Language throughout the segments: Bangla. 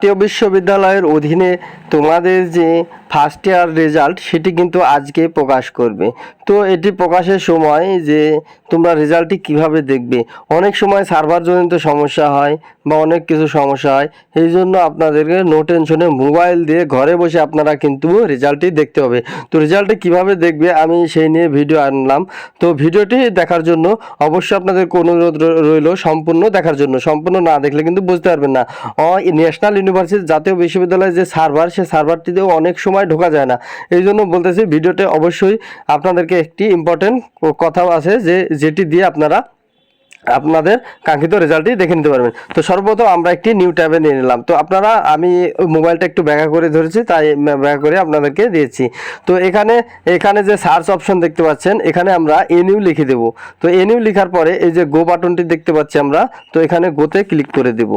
জাতীয় বিশ্ববিদ্যালয়ের অধীনে তোমাদের যে ফার্স্ট ইয়ার রেজাল্ট সেটি কিন্তু আজকে প্রকাশ করবে। তো এটি প্রকাশের সময় যে তোমরা রেজাল্টটি কীভাবে দেখবে? অনেক সময় সার্ভার জনিত সমস্যা হয় বা অনেক কিছু সমস্যা হয়, এই জন্য আপনাদেরকে নো টেনশনে মোবাইল দিয়ে ঘরে বসে আপনারা কিন্তু রেজাল্টটি দেখতে হবে। তো রেজাল্টটি কীভাবে দেখবে আমি সেই নিয়ে ভিডিও আনলাম। তো ভিডিওটি দেখার জন্য অবশ্যই আপনাদের অনুরোধ রইল সম্পূর্ণ দেখার জন্য। সম্পূর্ণ না দেখলে কিন্তু বুঝতে পারবেন না। ন্যাশনাল ইউনিভার্সিটি জাতীয় বিশ্ববিদ্যালয়ের যে সার্ভার, সে সার্ভারটিতেও অনেক সময় ঢোকা যায় না। এই জন্য বলতেছি, ভিডিওতে অবশ্যই আপনাদেরকে একটি ইম্পর্টেন্ট কথাও আছে যে, যেটি দিয়ে আপনারা আপনাদের কাঙ্ক্ষিত রেজাল্টটি দেখে নিতে পারবেন। তো সর্বপ্রথম আমরা একটি নিউ ট্যাবে নিয়ে নিলাম। তো আপনারা, আমি মোবাইলটা একটু ব্যাখ্যা করে ধরেছি, তাই ব্যাখ্যা করে আপনাদেরকে দিয়েছি। তো এখানে এখানে যে সার্চ অপশন দেখতে পাচ্ছেন, এখানে আমরা এনিউ লিখে দেব। তো এনিউ লেখার পরে এই যে গো বাটনটি দেখতে পাচ্ছি আমরা, তো এখানে গোতে ক্লিক করে দেব।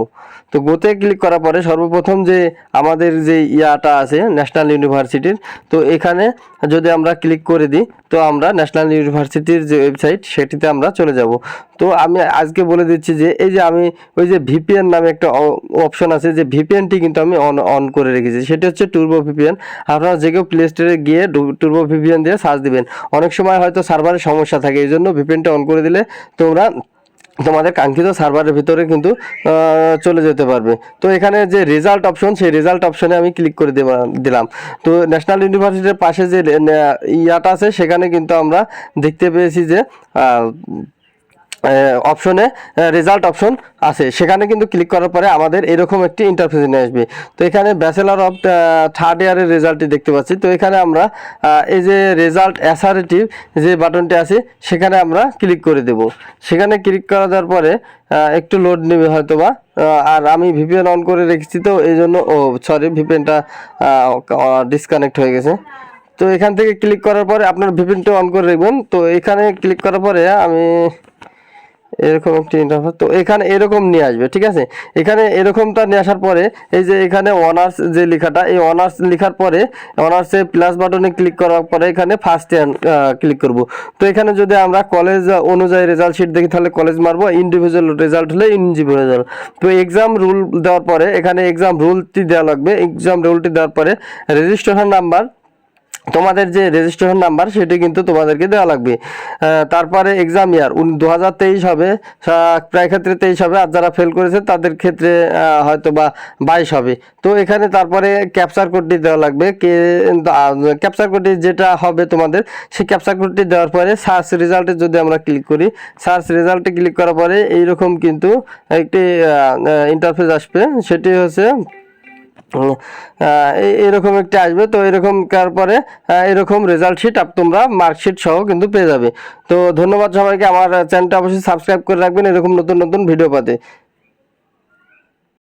তো গোতে ক্লিক করার পরে সর্বপ্রথম যে আমাদের যে ইয়াটা আছে ন্যাশনাল ইউনিভার্সিটির তো এখানে যদি আমরা ক্লিক করে দিই, তো আমরা ন্যাশনাল ইউনিভার্সিটির যে ওয়েবসাইট সেটিতে আমরা চলে যাব। তো আমি আজকে বলে দিচ্ছি যে, এই যে আমি ওই যে ভিপিএন নামে একটা অপশন আছে, যে ভিপিএনটি কিন্তু আমি অন অন করে রেখেছি। সেটা হচ্ছে টুর্বো ভিপিএন আপনারা যে কেউ প্লে স্টোরে গিয়ে টুর্বো ভিপিএন দিয়ে সার্চ দিবেন। অনেক সময় হয়তো সার্ভারের সমস্যা থাকে, এই জন্য ভিপিএনটা অন করে দিলে তোমরা তোমাদের কাঙ্ক্ষিত সার্ভারের ভিতরে কিন্তু চলে যেতে পারবে। তো এখানে যে রেজাল্ট অপশন সেই রেজাল্ট অপশনে আমি ক্লিক করে দিলাম। তো ন্যাশনাল ইউনিভার্সিটির পাশে যে ইয়াটা আছে, সেখানে কিন্তু আমরা দেখতে পেয়েছি যে অপশনে রেজাল্ট অপশন আছে। সেখানে কিন্তু ক্লিক করার পরে আমাদের এরকম একটি ইন্টারফেস নিয়ে আসবে। তো এখানে ব্যাচেলার অফ থার্ড ইয়ারের রেজাল্টটি দেখতে পাচ্ছি। তো এখানে আমরা এই যে রেজাল্ট অ্যাসারেটিভ যে বাটনটি আছে, সেখানে আমরা ক্লিক করে দেব। সেখানে ক্লিক করা দেওয়ার পরে একটু লোড নেবে হয়তো বা আর আমি ভিপিএন অন করে রেখেছি তো, এই জন্য, ও সরি ভিপিএনটা ডিসকানেক্ট হয়ে গেছে। তো এখান থেকে ক্লিক করার পরে আপনার ভিপিএনটা অন করে রাখবেন। তো এখানে ক্লিক করার পরে আমি এরকম একটি ইন্টারফেস তো এখানে এরকম নিয়ে আসবে, ঠিক আছে? এখানে এরকমটা নিয়ে আসার পরে, এই যে এখানে অনার্স যে লেখাটা, এই অনার্স লেখার পরে অনার্সে প্লাস বাটনে ক্লিক করার পরে এখানে ফার্স্ট ইয়ার ক্লিক করব। তো এখানে যদি আমরা কলেজ অনুযায়ী রেজাল্ট শিট দেখি, তাহলে কলেজ মারবো ইন্ডিভিজুয়াল রেজাল্ট হলে ইন্ডিভিজুয়াল রেজাল্ট তো এক্সাম রুল দেওয়ার পরে, এখানে এক্সাম রুলটি দেওয়া লাগবে। এক্সাম রুলটি দেওয়ার পরে রেজিস্ট্রেশন নাম্বার তোমাদের যে রেজিস্ট্রেশন নাম্বার সেটি কিন্তু তোমাদেরকে দেওয়া লাগবে। তারপরে এক্সাম ইয়ার দু হাজার তেইশ হবে প্রায় ক্ষেত্রে তেইশ হবে, আর যারা ফেল করেছে, তাদের ক্ষেত্রে হয়তো বা বাইশ হবে। তো এখানে তারপরে ক্যাপচার কোডটি দেওয়া লাগবে, কে ক্যাপচার কোডটি যেটা হবে তোমাদের, সেই ক্যাপচার কোডটি দেওয়ার পরে সার্চ রেজাল্টে যদি আমরা ক্লিক করি সার্চ রেজাল্টে ক্লিক করার পরে এইরকম কিন্তু একটি ইন্টারফেস আসবে, সেটি হচ্ছে এরকম একটা আসবে। তো এরকম পরে এরকম রেজাল্ট শিট আপ তোমরা মার্কশিট সহ কিন্তু পেয়ে যাবে। তো ধন্যবাদ সবাইকে। আমার চ্যানেলটা অবশ্যই সাবস্ক্রাইব করে রাখবেন। এরকম নতুন নতুন ভিডিও পাতে।